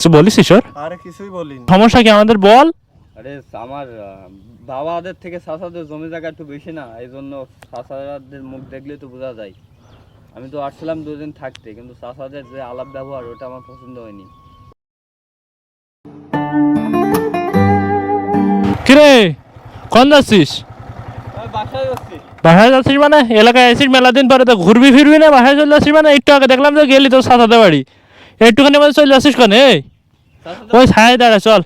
কিছু বলিস ঈশ্বর? আরে কিছুই বলিনি। সমস্যা কি আমাদের? বল। আরে আমার বাবাদের থেকে চাচাদের জমি জায়গা একটু বেশি না এই জন্য চাচাদের মুখ দেখলে তো বোঝা যায়। আমি তো আসছিলাম দুদিন থাকতে কিন্তু চাচাদের যে আলাপ ব্যবহার ওটা আমার পছন্দ হয়নি। কিরে কোন যাচ্ছিস? বাসায় যাচ্ছি। বাসায় যাচ্ছিস মানে? এলাকায় আসিস মেলা দিন পরে তো ঘুরবি ফিরবি না? বাসায় চলে যাচ্ছিস মানে? একটু আগে দেখলাম যে গেলি তোর সাথে বাড়ি। একটুখানি মধ্যে চলে যাচ্ছিস কেন? এই ওই ছায় দাঁড়া চল।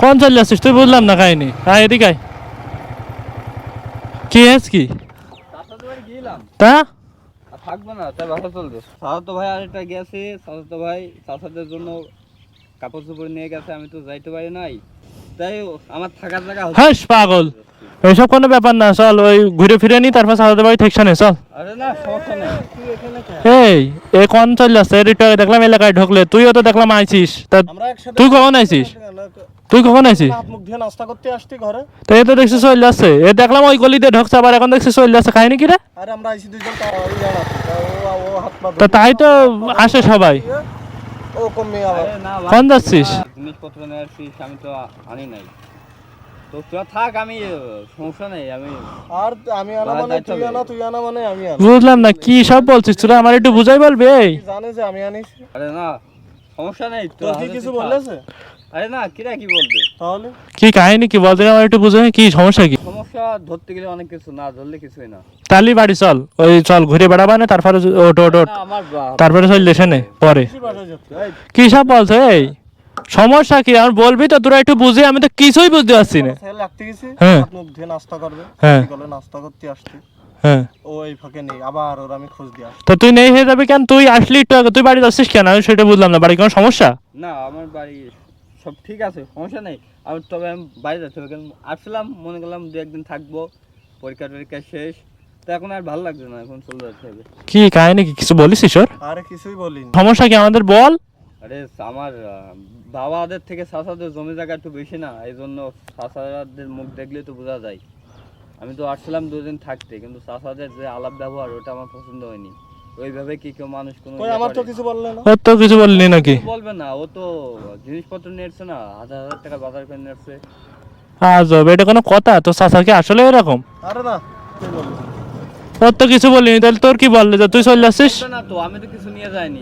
কোন চলে যাচ্ছিস তুই বুঝলাম না কাহিনি। হ্যাঁ এদিকে কি হয়েছ কি? তা? থাকবে না তাই বাসা চলবে। চাচাতো ভাই আরেকটা গেছে চাচাতো ভাই চাচাদের জন্য কাপড় চোপড় নিয়ে গেছে আমি তো যাইতে পারি নাই। তাই আমার থাকার জায়গা হাস পাগল। এইসব কোনো ব্যাপার না চল ওই ঘুরে ফিরে নি তারপর সাথে বাড়ি ঠেকছানে চল। আরে না সমস্যা নেই। তুই এখানে কেন? এই এ কোন চলে যাচ্ছে একটু দেখলাম এলাকায় ঢুকলে তুইও তো দেখলাম আইছিস। তা তুই কখন আইছিস? তুই কখন আইছিস? হাত নাস্তা করতে আসছি ঘরে। তো এ তো দেখছি চলে যাচ্ছে এ দেখলাম ওই গলিতে ঢুকছে আবার এখন দেখছি চলে যাচ্ছে খাইনি কি রে? আরে আমরা আইছি দুইজন তা তাই তো আসে সবাই। ও কমে আবার। কোন যাচ্ছিস? জিনিসপত্র নিয়ে আসছিস আমি তো আনি নাই। তো তোরা থাক আমি সমস্যা নেই আমি আর আমি আনা মানে তুই আনা তুই আনা মানে আমি আনা। বুঝলাম না কি সব বলছিস? তোরা আমার একটু বুঝাই বলবি জানে যে আমি আনিস আরে না সমস্যা নেই তোর কি কিছু বলেছে আরে না কিরা কি বলবে? তাহলে? কি কাহিনী কি বলতে আমার একটু বুঝাই কি সমস্যা কি? সমস্যা ধরতে গেলে অনেক কিছু না ধরলে কিছুই না। তালি বাড়ি চল ওই চল ঘুরে বেড়াবা না তারপরে ওট ওট তারপরে চল দেশে নে পরে। কি সব বলছো এই? সমস্যা কি? আর বলবি তো তোরা একটু বুঝে আমি তো কিছুই বুঝতে পারছি না। ছেলে লাগতে গেছি? হ্যাঁ। হাত মুখ ধুয়ে নাস্তা করবে? হ্যাঁ। বিকালে নাস্তা করতে আসছি। হ্যাঁ। ও এই ফাঁকে নেই আবার ওর আমি খোঁজ দিয়ে তো তুই নেই হয়ে যাবি কেন? তুই আসলি তুই বাড়ি যাচ্ছিস কেন? আমি সেটা বুঝলাম না। বাড়ি কোনো সমস্যা? না আমার বাড়ি সব ঠিক আছে সমস্যা নেই। আমি তবে আমি বাইরে যাচ্ছি কারণ আসলাম মনে করলাম দু একদিন থাকব পরীক্ষা টরীক্ষা শেষ। তো এখন আর ভালো লাগছে না এখন চলে যাচ্ছে। কি কাহিনী কি? কিছু বলিস ঈশ্বর? আরে কিছুই বলিনি। সমস্যা কি আমাদের বল? আরে আমার বাবাদের থেকে সাসাদের জমি জায়গা একটু বেশি না এই জন্য চাচাদের মুখ দেখলে তো বোঝা যায়। আমি তো আসছিলাম দুদিন থাকতে কিন্তু চাচাদের যে আলাপ ব্যবহার ওটা আমার পছন্দ হয়নি। ওইভাবে কি কেউ মানুষ কোনো কই ইয়ে আমার তো কিছু বললে না। ওর তো কিছু বললি নাকি? বলবে না ও তো জিনিসপত্র নিয়ে এসছে না হাজার হাজার টাকা বাজার করে নিয়ে এসছে আজব এটা কোনো কথা? তো চাচা কি আসলে এরকম? আরে না তুই ওর তো কিছু বলিনি তাহলে তোর কি বললি? যে তুই চলে যাচ্ছিস না তো আমি তো কিছু নিয়ে যাইনি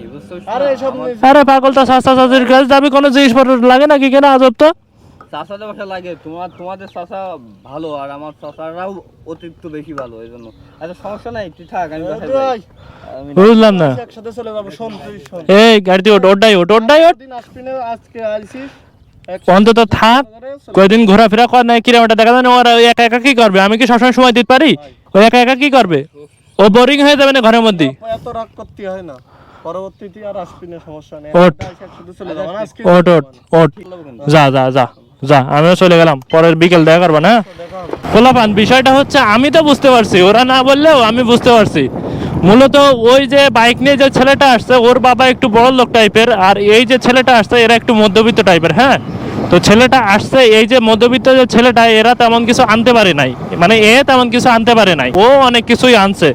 আরে পাগল তো চাচা চাচির কাছে যাবি কোনো জিনিসপত্র লাগে নাকি কেন আজব তো? চাচাদের বাসা লাগে তোমার তোমাদের চাচা ভালো আর আমার চাচারাও অতিরিক্ত বেশি ভালো এই জন্য। আচ্ছা সমস্যা নাই তুই থাক আমি বুঝলাম না। একসাথে চলে যাব শোন তুই শোন। এই গাড়িতে ওট ওটাই ওট ওটাই ওট আজকে আইছিস অন্তত থাক কয়দিন ঘোরাফেরা কর না কিরম একটা দেখা যায় না ওরা একা একা কি করবে? আমি কি সবসময় সময় দিতে পারি? ও একা একা কি করবে? ও বোরিং হয়ে যাবে না ঘরের মধ্যে? এত রাগ করতে হয় না। পরবর্তীতে আর আসবি না সমস্যা নেই। আজকে ওট ওট ওট যা যা যা যা আমিও চলে গেলাম। পরের বিকেল দেখা করব না? খোলাপান বিষয়টা হচ্ছে আমি তো বুঝতে পারছি ওরা না বললেও আমি বুঝতে পারছি। মূলত ওই যে বাইক নিয়ে যে ছেলেটা আসছে, ওর বাবা একটু বড় লোক টাইপের, আর এই যে ছেলেটা আসছে, এরা একটু মধ্যবিত্ত টাইপের হ্যাঁ? তো ছেলেটা আসছে, এই যে মধ্যবিত্ত যে ছেলেটা, এরা তেমন কিছু আনতে পারে নাই। মানে এ তেমন কিছু আনতে পারে নাই, ও অনেক কিছুই আনছে।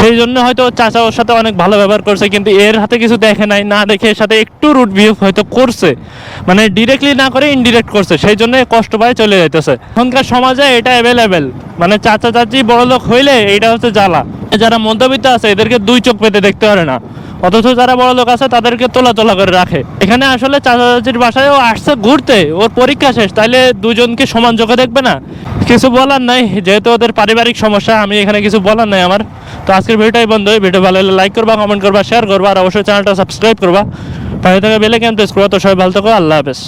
সেই জন্য হয়তো চাচা ওর সাথে অনেক ভালো ব্যবহার করছে, কিন্তু এর হাতে কিছু দেখে নাই, না দেখে এর সাথে একটু রুট বিহেভ হয়তো করছে। মানে ডিরেক্টলি না করে ইনডিরেক্ট করছে, সেই জন্য কষ্ট পায় চলে যাইতেছে। এখনকার সমাজে এটা অ্যাভেলেবেল মানে চাচা চাচি বড় লোক হইলে এইটা হচ্ছে জ্বালা। যারা মধ্যবিত্ত আছে, এদেরকে দুই চোখ পেতে দেখতে পারে না। অথচ যারা বড় লোক আছে, তাদেরকে তোলা তোলা করে রাখে। এখানে আসলে চাচা চাচির বাসায় ও আসছে ঘুরতে, ওর পরীক্ষা শেষ, তাইলে দুজনকে সমান চোখে দেখবে না? কিছু বলার নাই, যেহেতু ওদের পারিবারিক সমস্যা, আমি এখানে কিছু বলার নাই আমার। তো আজকের ভিডিওটাই বন্ধ ভিডিও ভালো লাগলে লাইক করবা কমেন্ট করবা শেয়ার করবা, আর অবশ্যই চ্যানেলটা সাবস্ক্রাইব করবা। পাশে থেকে বেলে কেন প্রেস করবা তো সবাই ভালো থাকো, আল্লাহ হাফেজ।